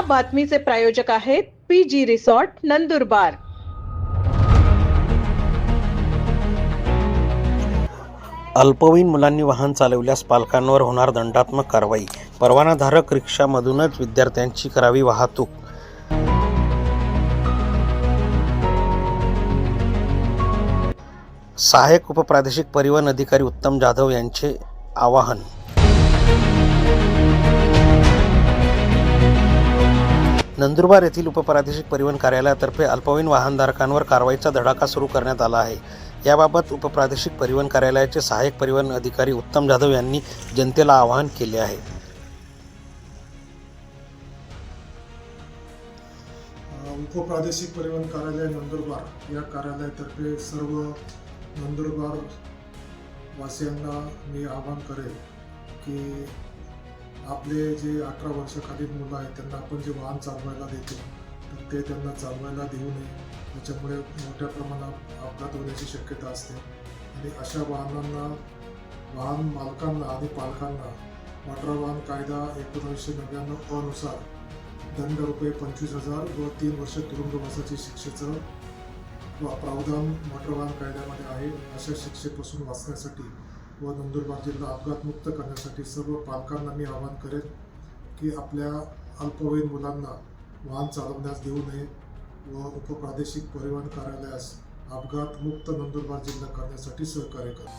बातमीचे प्रायोजक आहेत P G resort Nandurbar. अल्पवयीन मुलांनी वाहन चालवल्यास पालकांवर होणार दंडात्मक कारवाई. परवानाधारक रिक्षामधूनच विद्यार्थ्यांची करावी वाहतूक. सहाय्यक उपप्रादेशिक परिवहन अधिकारी उत्तम जाधव यांचे आवाहन. नंदुरबार येथील उपप्रादेशिक परिवहन कार्यालयातर्फे अल्पवयीन वाहनधारकांवर कारवाईचा धडाका सुरू करण्यात आला आहे. याबाबत उपप्रादेशिक परिवहन कार्यालयाचे सहाय्यक परिवहन अधिकारी उत्तम जाधव यांनी जनतेला आवाहन केले आहे. उपप्रादेशिक परिवहन कार्यालय नंदुरबार या कार्यालयातर्फे सर्व नंदुरबार वासियांना मी आवाहन करेल की आपले जे अठरा वर्षाखालील मुलं आहेत त्यांना आपण जे वाहन चालवायला देतो तर ते त्यांना चालवायला देऊ नये. त्याच्यामुळे मोठ्या प्रमाणात अपघात होण्याची शक्यता असते. आणि अशा वाहनांना वाहन मालकांना आणि पालकांना मोटार वाहन कायदा एकोणीसशे नव्याण्णव अनुसार दंड रुपये पंचवीस हजार व तीन वर्ष तुरुंगवासाची शिक्षेचं प्रावधान मोटर वाहन कायद्यामध्ये आहे. अशा शिक्षेपासून वाचण्यासाठी व नंदुरबार जिल्हा अपघातमुक्त करण्यासाठी सर्व पालकांना मी आवाहन करेन की आपल्या अल्पवयीन मुलांना वाहन चालवण्यास देऊ नये व उपप्रादेशिक परिवहन कार्यालयास अपघातमुक्त नंदुरबार जिल्हा करण्यासाठी सहकार्य करा.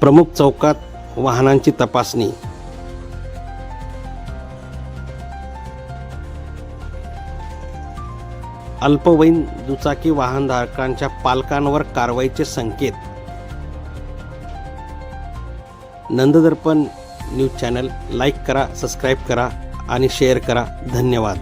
प्रमुख चौकात वाहनांची तपासणी अल्पवयीन दुचाकी वाहनधारकांच्या पालकांवर कारवाईचे संकेत. नंददर्पण न्यूज चॅनल लाईक करा सबस्क्राईब करा आणि शेअर करा. धन्यवाद.